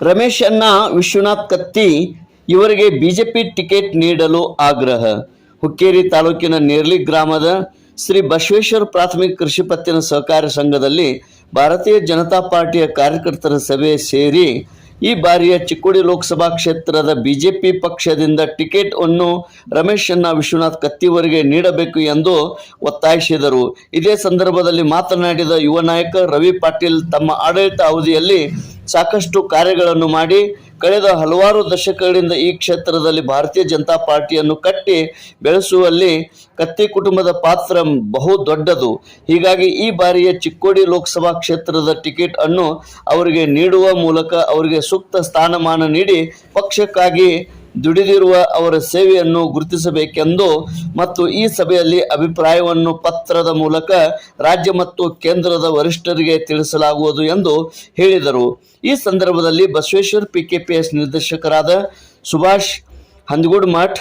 ರಮೇಶ್ ಅಣ್ಣ, ವಿಶ್ವನಾಥ್ ಕತ್ತಿ ಇವರಿಗೆ BJP ticket ನೀಡಲು ಆಗ್ರಹ. ಹುಕ್ಕೇರಿ ತಾಲೂಕಿನ ನೇರ್ಲಿ ಗ್ರಾಮದ ಶ್ರೀ ಬಸವೇಶ್ವರ ಪ್ರಾಥಮಿಕ ಕೃಷಿ ಪತ್ತಿನ ಸಹಕಾರ ಸಂಘದಲ್ಲಿ ಭಾರತೀಯ ಜನತಾ ಪಾರ್ಟಿಯ ಕಾರ್ಯಕರ್ತರ ಸಭೆ ಸೇರಿ ಈ ಬಾರಿಯ ಚಿಕ್ಕೋಡಿ ಲೋಕಸಭಾ ಕ್ಷೇತ್ರದ ಬಿಜೆಪಿ ಪಕ್ಷದಿಂದ ಟಿಕೆಟ್ ಅನ್ನು ರಮೇಶ್ ಅಣ್ಣ ವಿಶ್ವನಾಥ್ ಕತ್ತಿವರಿಗೆ ನೀಡಬೇಕು ಎಂದು ಒತ್ತಾಯಿಸಿದರು. ಇದೇ ಸಂದರ್ಭದಲ್ಲಿ ಮಾತನಾಡಿದ ಯುವ ನಾಯಕ ರವಿ ಪಾಟೀಲ್ ತಮ್ಮ ಆಡಳಿತ ಅವಧಿಯಲ್ಲಿ ಸಾಕಷ್ಟು ಕಾರ್ಯಗಳನ್ನು ಮಾಡಿ ಕಳೆದ ಹಲವಾರು ದಶಕಗಳಿಂದ ಈ ಕ್ಷೇತ್ರದಲ್ಲಿ ಭಾರತೀಯ ಜನತಾ ಪಾರ್ಟಿಯನ್ನು ಕಟ್ಟಿ ಬೆಳೆಸುವಲ್ಲಿ ಕತ್ತಿ ಕುಟುಂಬದ ಪಾತ್ರ ಬಹು ದೊಡ್ಡದು. ಹೀಗಾಗಿ ಈ ಬಾರಿಯ ಚಿಕ್ಕೋಡಿ ಲೋಕಸಭಾ ಕ್ಷೇತ್ರದ ಟಿಕೆಟ್ ಅನ್ನು ಅವರಿಗೆ ನೀಡುವ ಮೂಲಕ ಅವರಿಗೆ ಸೂಕ್ತ ಸ್ಥಾನಮಾನ ನೀಡಿ ಪಕ್ಷಕ್ಕಾಗಿ ದುಡಿದಿರುವ ಅವರ ಸೇವೆಯನ್ನು ಗುರುತಿಸಬೇಕೆಂದು ಮತ್ತು ಈ ಸಭೆಯಲ್ಲಿ ಅಭಿಪ್ರಾಯವನ್ನು ಪತ್ರದ ಮೂಲಕ ರಾಜ್ಯ ಮತ್ತು ಕೇಂದ್ರದ ವರಿಷ್ಠರಿಗೆ ತಿಳಿಸಲಾಗುವುದು ಎಂದು ಹೇಳಿದರು. ಈ ಸಂದರ್ಭದಲ್ಲಿ ಬಸವೇಶ್ವರ ಪಿಕೆಪಿಎಸ್ ನಿರ್ದೇಶಕರಾದ ಸುಭಾಷ್ ಹಂದಗೋಡ್ ಮಠ್,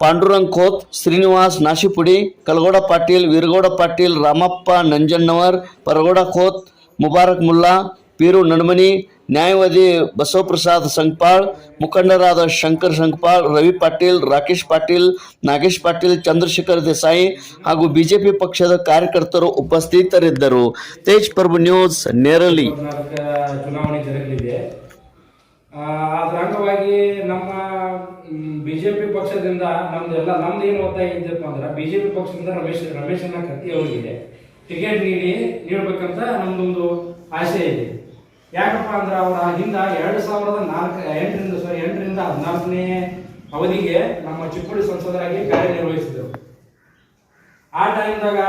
ಪಾಂಡುರಂಗ್ ಖೋತ್, ಶ್ರೀನಿವಾಸ್ ನಾಶಿಪುಡಿ, ಕಲಗೌಡ ಪಾಟೀಲ್, ವೀರಗೌಡ ಪಾಟೀಲ್, ರಾಮಪ್ಪ ನಂಜಣ್ಣವರ್, ಪರಗೌಡ ಖೋತ್, ಮುಬಾರಕ್ ಮುಲ್ಲಾ, ಪೀರು ನಡಮನಿ ನ್ಯಾಯವಾದಿ ಬಸವಪ್ರಸಾದ್ ಸಂಘಪಾಳ್ ಮುಖಂಡರಾದ ಶಂಕರ್ ಸಂಘಪಾಳ್ ರವಿ ಪಾಟೀಲ್ ರಾಕೇಶ್ ಪಾಟೀಲ್ ನಾಗೇಶ್ ಪಾಟೀಲ್ ಚಂದ್ರಶೇಖರ್ ದೇಸಾಯಿ ಹಾಗೂ ಬಿಜೆಪಿ ಪಕ್ಷದ ಕಾರ್ಯಕರ್ತರು ಉಪಸ್ಥಿತರಿದ್ದರು. ತೇಜ್ ಪ್ರಭು ನ್ಯೂಸ್ ನೇರಲಿ ಚುನಾವಣೆ ಆ, ಅಂಗವಾಗಿ ನಮ್ಮ ಬಿಜೆಪಿ ಪಕ್ಷದಿಂದ ನಮ್ದು ಎಲ್ಲ ನಮ್ದು ಏನು ಒತ್ತಾಯ ಇದೆಯಪ್ಪ ಅಂದ್ರೆ ಬಿಜೆಪಿ ಪಕ್ಷದಿಂದ ರಮೇಶ್ ರಮೇಶನ ಕತ್ತಿ ಅವರಿಗೆ ಟಿಕೆಟ್ ನೀಡಿ ನೀಡಬೇಕಂತ ನಮ್ದೊಂದು ಆಸೆ ಇದೆ. ಯಾಕಪ್ಪ ಅಂದ್ರೆ ಅವರ ಹಿಂದ ಎರಡು ಸಾವಿರದ ನಾಲ್ಕು ಎಂಟರಿಂದ ಸಾರಿ ಎಂಟರಿಂದ ಹದಿನಾಲ್ಕನೇ ಅವಧಿಗೆ ನಮ್ಮ ಚಿಕ್ಕೋಡಿ ಸಂಸದರಾಗಿ ಕಾರ್ಯನಿರ್ವಹಿಸಿದರು. ಆ ಟೈಮ್ದಾಗ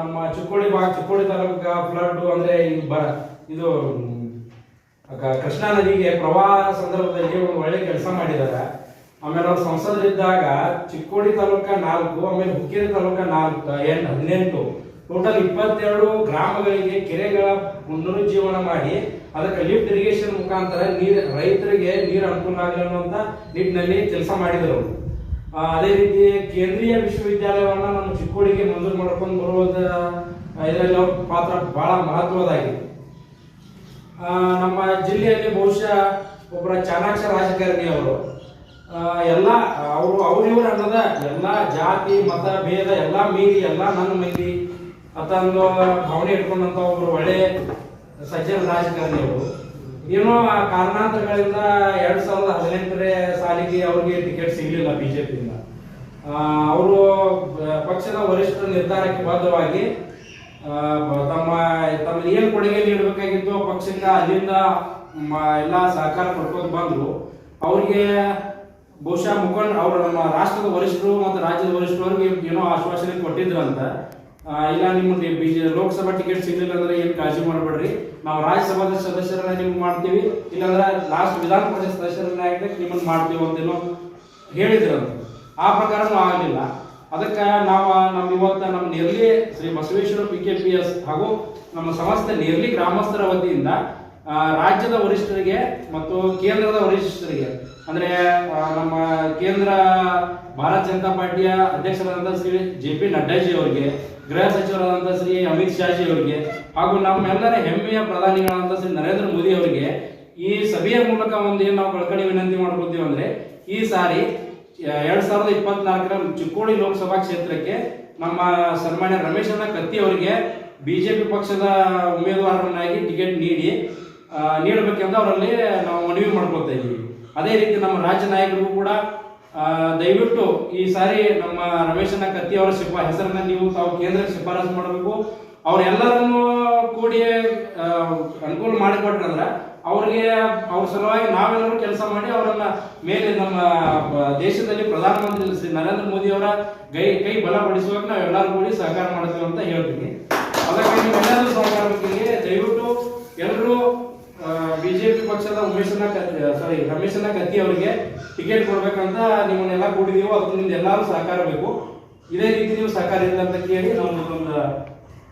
ನಮ್ಮ ಚಿಕ್ಕೋಡಿ ಭಾಗ ಚಿಕ್ಕೋಡಿ ತಾಲೂಕ ಫ್ಲಡ್ ಅಂದ್ರೆ ಇದು ಮ್, ಕೃಷ್ಣಾ ನದಿಗೆ ಪ್ರವಾಹ ಸಂದರ್ಭದಲ್ಲಿ ಒಂದು ಒಳ್ಳೆ ಕೆಲಸ ಮಾಡಿದ್ದಾರೆ. ಆಮೇಲೆ ಅವ್ರು ಸಂಸದರಿದ್ದಾಗ ಚಿಕ್ಕೋಡಿ ತಾಲೂಕ ನಾಲ್ಕು ಆಮೇಲೆ ಹುಕ್ಕೇರಿ ತಾಲೂಕ ನಾಲ್ಕು ಎಂಟು ಹದಿನೆಂಟು. ಟೋಟಲ್ ಇಪ್ಪತ್ತೆರಡು ಗ್ರಾಮಗಳಿಗೆ ಕೆರೆಗಳ ಪುನರುಜ್ಜೀವನ ಮಾಡಿ ಅದಕ್ಕೆ ಲಿಫ್ಟ್ ಇರಿಗೇಷನ್ ಮುಖಾಂತರ ನೀರು, ರೈತರಿಗೆ ನೀರು ಅನುಕೂಲ ಆಗಲಿ ಅನ್ನುವಂತ ನಿಟ್ಟಿನಲ್ಲಿ ಕೆಲಸ ಮಾಡಿದರು ಅದೇ ರೀತಿ ಕೇಂದ್ರೀಯ ವಿಶ್ವವಿದ್ಯಾಲಯವನ್ನ ನಮ್ಮ ಚಿಕ್ಕೋಡಿಗೆ ಮಂಜೂರು ಮಾಡ್ಕೊಂಡು ಬರುವುದ ಇದರಲ್ಲಿ ಅವ್ರ ಪಾತ್ರ ಬಹಳ ಮಹತ್ವದಾಗಿದೆ ನಮ್ಮ ಜಿಲ್ಲೆಯಲ್ಲಿ ಬಹುಶಃ ಒಬ್ಬರ ಚಾಣಾಕ್ಷ ರಾಜಕಾರಣಿ ಅವರು. ಎಲ್ಲ, ಅವರು ಅವರಿವರು ಅನ್ನದ ಎಲ್ಲ ಜಾತಿ, ಮತ, ಭೇದ, ಎಲ್ಲ ಮೀರಿ, ಎಲ್ಲ ನನ್ನ ಮಂದಿ ಅಂತ ಭಾವನೆ ಇಟ್ಕೊಂಡಂತ ಒಬ್ರು ಒಳ್ಳೆ ಸಜ್ಜನ ರಾಜಕಾರಣಿ ಅವರು. ಏನೋ ಆ ಕಾರಣಾಂತರಗಳಿಂದ ಎರಡ್ ಸಾವಿರದ ಹದಿನೆಂಟನೇ ಸಾಲಿಗೆ ಅವ್ರಿಗೆ ಟಿಕೆಟ್ ಸಿಗಲಿಲ್ಲ ಬಿಜೆಪಿಯಿಂದ. ಅವರು ಪಕ್ಷದ ವರಿಷ್ಠರ ನಿರ್ಧಾರಕ್ಕೆ ಬದ್ಧವಾಗಿ ತಮ್ಮ ತಮ್ಮ ಏನು ಕೊಡುಗೆ ನೀಡಬೇಕಾಗಿತ್ತು ಪಕ್ಷಕ್ಕೆ ಅಲ್ಲಿಂದ ಎಲ್ಲ ಸಹಕಾರ ಪಡ್ಕೊಂಡು ಬಂದ್ರು. ಅವ್ರಿಗೆ ಬಹುಶಃ ಮುಖಂಡ, ಅವರು ನಮ್ಮ ರಾಷ್ಟ್ರದ ವರಿಷ್ಠರು ಮತ್ತು ರಾಜ್ಯದ ವರಿಷ್ಠರವ್ರಿಗೆ ಏನೋ ಆಶ್ವಾಸನೆ ಕೊಟ್ಟಿದ್ರಂತ. ಇಲ್ಲ, ನಿಮ್ಗೆ ಬಿಜೆ ಲೋಕಸಭಾ ಟಿಕೆಟ್ ಸಿಗ್ಲಿಲ್ಲ ಅಂದ್ರೆ ಏನು ಕಾಳಜಿ ಮಾಡಬೇಡ್ರಿ? ನಾವು ರಾಜ್ಯಸಭಾದ ಸದಸ್ಯರನ್ನ ನಿಮ್ಗೆ ಮಾಡ್ತೀವಿ. ಇಲ್ಲಾಂದ್ರೆ ಲಾಸ್ಟ್ ವಿಧಾನ ಪರಿಷತ್ ಸದಸ್ಯರನ್ನ ಹಾಕಿದ್ರೆ ನಿಮ್ಮನ್ನ ಮಾಡ್ತೀವಿ ಅಂತೇನೋ ಹೇಳಿದ್ರಂತ ಆ ಪ್ರಕಾರನೂ ಆಗಲಿಲ್ಲ. ಅದಕ್ಕೆ ನಾವು ನಮ್ಮ ಇವತ್ತ ನಮ್ಮ Nerli Shri Basaveshwara P K P S ಹಾಗೂ ನಮ್ಮ ಸಮಸ್ತ ನೆರ್ಲಿ ಗ್ರಾಮಸ್ಥರ ವತಿಯಿಂದ ರಾಜ್ಯದ ವರಿಷ್ಠರಿಗೆ ಮತ್ತು ಕೇಂದ್ರದ ವರಿಷ್ಠರಿಗೆ. ಅಂದ್ರೆ ನಮ್ಮ ಕೇಂದ್ರ ಭಾರತ ಜನತಾ ಪಾರ್ಟಿಯ ಅಧ್ಯಕ್ಷರಾದಂತಹ ಶ್ರೀ ಜೆ ಪಿ ನಡ್ಡಾಜಿ ಅವರಿಗೆ, ಗೃಹ ಸಚಿವರಾದಂತಹ ಶ್ರೀ ಅಮಿತ್ ಶಾಜಿ ಅವರಿಗೆ, ಹಾಗೂ ನಮ್ಮೆಲ್ಲರ ಹೆಮ್ಮೆಯ ಪ್ರಧಾನಿಗಳಾದಂತಹ ಶ್ರೀ ನರೇಂದ್ರ ಮೋದಿ ಅವರಿಗೆ, ಈ ಸಭೆಯ ಮೂಲಕ ಒಂದು ಏನು ನಾವು ಕಳಕಳಿ ವಿನಂತಿ ಮಾಡ್ಕೊತೀವಿ ಅಂದ್ರೆ, ಈ ಸಾರಿ ಎರಡ್ ಸಾವಿರದ ಇಪ್ಪತ್ನಾಲ್ಕರ ಚಿಕ್ಕೋಡಿ ಲೋಕಸಭಾ ಕ್ಷೇತ್ರಕ್ಕೆ ನಮ್ಮ ಸನ್ಮಾನ್ಯ ರಮೇಶ್ ಅಣ್ಣ ಕತ್ತಿ ಅವರಿಗೆ ಬಿಜೆಪಿ ಪಕ್ಷದ ಉಮೇದುವಾರರನ್ನಾಗಿ ಟಿಕೆಟ್ ನೀಡಿ ನೀಡಬೇಕೆಂದು ಅವರಲ್ಲಿ ನಾವು ಮನವಿ ಮಾಡ್ಕೊಳ್ತಾ ಇದ್ದೀವಿ ಅದೇ ರೀತಿ ನಮ್ಮ ರಾಜ್ಯ ನಾಯಕರಿಗೂ ಕೂಡ ದಯವಿಟ್ಟು ಈ ಸಾರಿ ನಮ್ಮ ರಮೇಶನ ಕತ್ತಿ ಅವರ ಶಿಫಾ, ಹೆಸರನ್ನ ನೀವು ತಾವು ಕೇಂದ್ರಕ್ಕೆ ಶಿಫಾರಸು ಮಾಡಬೇಕು ಅವರೆಲ್ಲರನ್ನು ಕೂಡಿ ಅನುಕೂಲ ಮಾಡಿಕೊಟ್ರಂದ್ರೆ ಅವ್ರಿಗೆ, ಅವ್ರ ಸಲುವಾಗಿ ನಾವೆಲ್ಲರೂ ಕೆಲಸ ಮಾಡಿ ಅವರನ್ನ ಮೇಲೆ ನಮ್ಮ ದೇಶದಲ್ಲಿ ಪ್ರಧಾನಮಂತ್ರಿ ಶ್ರೀ ನರೇಂದ್ರ ಮೋದಿ ಅವರ ಕೈ ಕೈ ಬಲಪಡಿಸುವಾಗ ನಾವೆಲ್ಲರೂ ಕೂಡಿ ಸಹಕಾರ ಮಾಡ್ತೀವಿ ಅಂತ ಹೇಳ್ತೀನಿ ಅದಕ್ಕಾಗಿ ನೀವೆಲ್ಲರೂ ಸಹಕಾರ. ದಯವಿಟ್ಟು ಎಲ್ಲರೂ ಪಕ್ಷದ ಉಮೇಶನ ಸಾರಿ ರಮೇಶನ ಕತ್ತಿ ಅವರಿಗೆ ಟಿಕೆಟ್ ಕೊಡ್ಬೇಕಂತ ನಿಮ್ಮನ್ನೆಲ್ಲ ಕೂಡಿದೀವೋ ಅದಕ್ಕೆ ನಿಮ್ದು ಎಲ್ಲರೂ ಸಹಕಾರ ಬೇಕು. ಇದೇ ರೀತಿ ನೀವು ಸಹಕಾರ ಇಲ್ಲ ಅಂತ ಕೇಳಿ ನಾವು ಒಂದು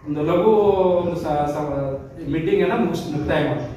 ಒಂದು ಲಘು ಒಂದು ಮೀಟಿಂಗ್ ಅನ್ನ ಮುಗಿಸ್, ಮುಕ್ತಾಯ ಮಾಡ್ತೀವಿ.